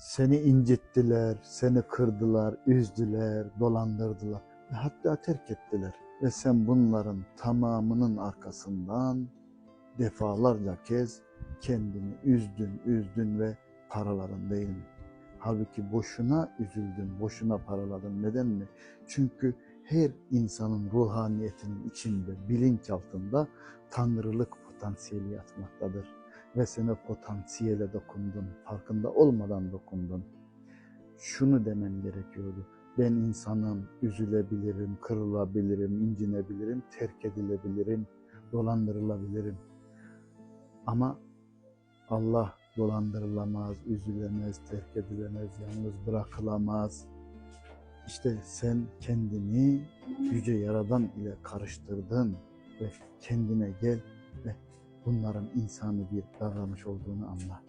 Seni incittiler, seni kırdılar, üzdüler, dolandırdılar ve hatta terk ettiler. Ve sen bunların tamamının arkasından defalarca kez kendini üzdün, üzdün ve paraladın değil mi? Halbuki boşuna üzüldün, boşuna paraladın. Neden mi? Çünkü her insanın ruhaniyetinin içinde, bilinç altında tanrılık potansiyeli yatmaktadır. Ve sen potansiyele dokundun, farkında olmadan dokundun. Şunu demen gerekiyordu. Ben insanım, üzülebilirim, kırılabilirim, incinebilirim, terk edilebilirim, dolandırılabilirim. Ama Allah dolandırılamaz, üzülemez, terk edilemez, yalnız bırakılamaz. İşte sen kendini Yüce Yaradan ile karıştırdın ve kendine gel ve bunların insani bir davranış olduğunu anla.